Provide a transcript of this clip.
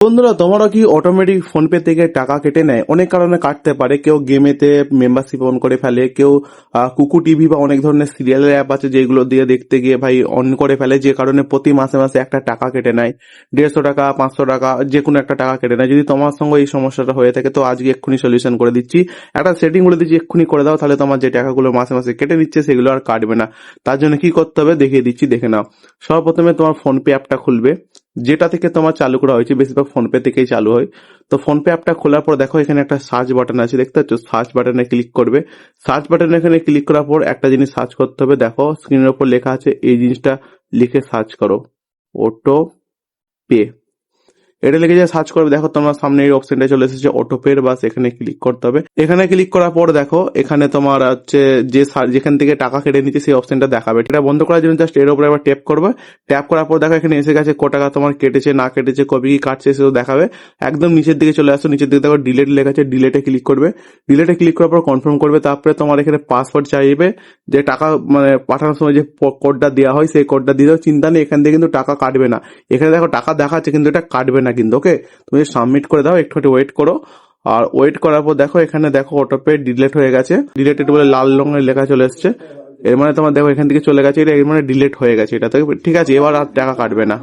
বন্ধুরা তোমারও কি অটোমেটিক ফোন পে থেকে টাকা কেটে নেয়? অনেক কারণে কাটতে পারে। কেউ গেমেতে মেম্বারশিপ অন করে ফেলে, কেউ কুকু টিভি বা অনেক ধরনের সিরিয়ালের অ্যাপ আছে যেগুলো দিয়ে দেখতে গিয়ে ভাই অন করে ফেলে, যে কারণে প্রতি মাসে মাসে একটা টাকা কেটে নেয়। দেড়শো টাকা, পাঁচশো টাকা যে কোনো একটা টাকা কেটে নেয়। যদি তোমার সঙ্গে এই সমস্যাটা হয়ে থাকে, তো আজকে এক্ষুনি সলিউশন করে দিচ্ছি। একটা সেটিং বলে দিচ্ছি, এক্ষুনি করে দাও, তাহলে তোমার যে টাকাগুলো মাসে মাসে কেটে নিচ্ছে, সেগুলো আর কাটবে না। তার জন্য কি করতে হবে? দেখিয়ে দিচ্ছি, দেখে নাও। সর্বপ্রথমে তোমার ফোন পে অ্যাপটা খুলবে। যেটা থেকে তোমার চালু করা হয়েছে, বেশিরভাগ ফোনপে থেকেই চালু হয়। তো ফোনপে অ্যাপটা খোলার পর দেখো এখানে একটা সার্চ বাটন আছে, দেখতে পাচ্ছ? সার্চ বাটনে ক্লিক করবে। সার্চ বাটনে এখানে ক্লিক করার পর একটা জিনিস সার্চ করতে হবে। দেখো স্ক্রিনের উপর লেখা আছে, এই জিনিসটা লিখে সার্চ করো। অটো পে এটা লিখে যে সার্চ করবে, দেখো তোমার সামনে এই অপশনটা চলে এসেছে অটো পে বাস এখানে ক্লিক করতে হবে। এখানে ক্লিক করার পর দেখো, এখানে তোমার হচ্ছে যে যেখান থেকে টাকা কেটে নিচ্ছে সেই অপশনটা দেখাবে। এটা বন্ধ করার জন্য জাস্ট এর উপর একবার ট্যাপ করবে। ট্যাপ করার পর দেখো এখানে এসে গেছে ক টাকা তোমার কেটেছে, না কেটেছে, কবে কি কাটছে সেও দেখাবে। একদম নিচের দিকে চলে আসো, নিচের দিকে দেখো ডিলেট লেখা আছে ডিলেটে ক্লিক করবে। ডিলেটে ক্লিক করার পর কনফার্ম করবে, তারপরে তোমার এখানে পাসওয়ার্ড চাইবে যে টাকা মানে পাঠানোর সময় যে কোডটা দেওয়া হয়, সেই কোডটা দিয়ে দাও। চিন্তা নেই, এখান থেকে কিন্তু টাকা কাটবে না। এখানে দেখো টাকা দেখাচ্ছে, কিন্তু এটা কাটবে না। কিন্তু ওকে তুমি সাবমিট করে দাও একটু ওয়েট করো। আর ওয়েট করার পর দেখো, এখানে দেখো অটোপে ডিলেট হয়ে গেছে। ডিলেটেড বলে লাল রঙের লেখা চলে এসছে। এর মানে তোমার দেখো, এখান থেকে চলে গেছে, এটা এর মানে ডিলেট হয়ে গেছে, এটা ঠিক আছে, এবার আর টাকা কাটবে না।